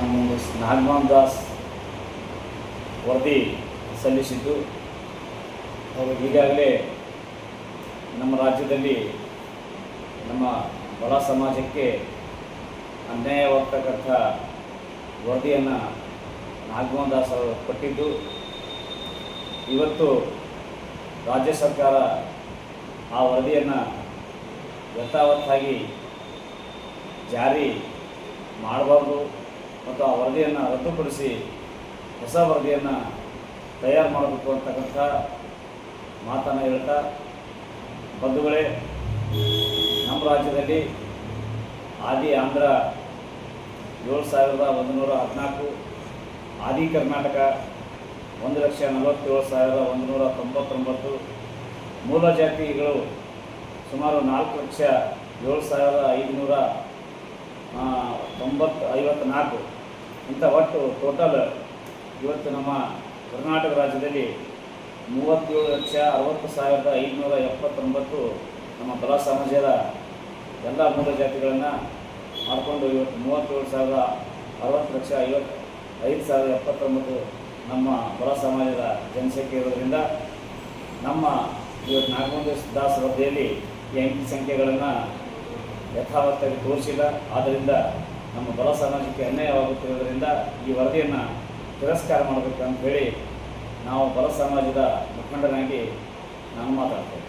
ನಮ್ಮ ನಾಗಮೋಹನ್ ದಾಸ್ ವರದಿ ಸಲ್ಲಿಸಿದ್ದು. ಅವರು ಈಗಾಗಲೇ ನಮ್ಮ ರಾಜ್ಯದಲ್ಲಿ ನಮ್ಮ ಬಡ ಸಮಾಜಕ್ಕೆ ಅನ್ಯಾಯವಾಗ್ತಕ್ಕಂಥ ವರದಿಯನ್ನು ನಾಗಮೋಹನ್ ದಾಸ್ ಅವರು ಕೊಟ್ಟಿದ್ದು. ಇವತ್ತು ರಾಜ್ಯ ಸರ್ಕಾರ ಆ ವರದಿಯನ್ನು ಯಥಾವತ್ತಾಗಿ ಜಾರಿ ಮಾಡಬಾರ್ದು. ಮತ್ತು ಆ ವರದಿಯನ್ನು ರದ್ದುಪಡಿಸಿ ಹೊಸ ವರದಿಯನ್ನು ತಯಾರು ಮಾಡಬೇಕು ಅಂತಕ್ಕಂಥ ಮಾತನ್ನು ಹೇಳ್ತಾ ಬಂಧುಗಳೇ, ನಮ್ಮ ರಾಜ್ಯದಲ್ಲಿ ಆದಿ ಆಂಧ್ರ ಏಳು ಸಾವಿರದ ಒಂದು ನೂರ ಹದಿನಾಲ್ಕು, ಆದಿ ಕರ್ನಾಟಕ ಒಂದು ಲಕ್ಷ ನಲವತ್ತೇಳು ಸಾವಿರದ ಒಂದು ನೂರ ತೊಂಬತ್ತೊಂಬತ್ತು, ಮೂಲ ಜಾತಿಗಳು ಸುಮಾರು ನಾಲ್ಕು ಲಕ್ಷ ಏಳು ಸಾವಿರದ ಐದುನೂರ ತೊಂಬತ್ತು ಐವತ್ತ್ನಾಲ್ಕು ಇಂಥ ಒಟ್ಟು ಟೋಟಲ್ ಇವತ್ತು ನಮ್ಮ ಕರ್ನಾಟಕ ರಾಜ್ಯದಲ್ಲಿ ಮೂವತ್ತೇಳು ಲಕ್ಷ ಅರವತ್ತು ಸಾವಿರದ ಐದುನೂರ ಎಪ್ಪತ್ತೊಂಬತ್ತು ನಮ್ಮ ಬಲ ಸಮಾಜದ ಎಲ್ಲ ಮೂಲ ಜಾತಿಗಳನ್ನು ಮಾಡಿಕೊಂಡು ಇವತ್ತು ಮೂವತ್ತೇಳು ಸಾವಿರದ ಅರವತ್ತು ಲಕ್ಷ ಐವತ್ತು ಐದು ಸಾವಿರದ ಎಪ್ಪತ್ತೊಂಬತ್ತು ನಮ್ಮ ಬಲ ಸಮಾಜದ ಜನಸಂಖ್ಯೆ ಇರೋದರಿಂದ ನಮ್ಮ ಇವತ್ತು ನಾಗಮಂದ ದಾಸ್ ವರದಿಯಲ್ಲಿ ಈ ಅಂಕಿ ಸಂಖ್ಯೆಗಳನ್ನು ಯಥಾವತ್ತಾಗಿ ತೋರಿಸಿಲ್ಲ. ಆದ್ದರಿಂದ ನಮ್ಮ ಬಲ ಸಮಾಜಕ್ಕೆ ಅನ್ಯಾಯವಾಗುತ್ತಿರುವುದರಿಂದ ಈ ವರದಿಯನ್ನು ತಿರಸ್ಕಾರ ಮಾಡಬೇಕು ಅಂತ ಹೇಳಿ ನಾವು ಬಲ ಸಮಾಜದ ಮುಖಂಡನಾಗಿ ನಾನು ಮಾತಾಡ್ತೇವೆ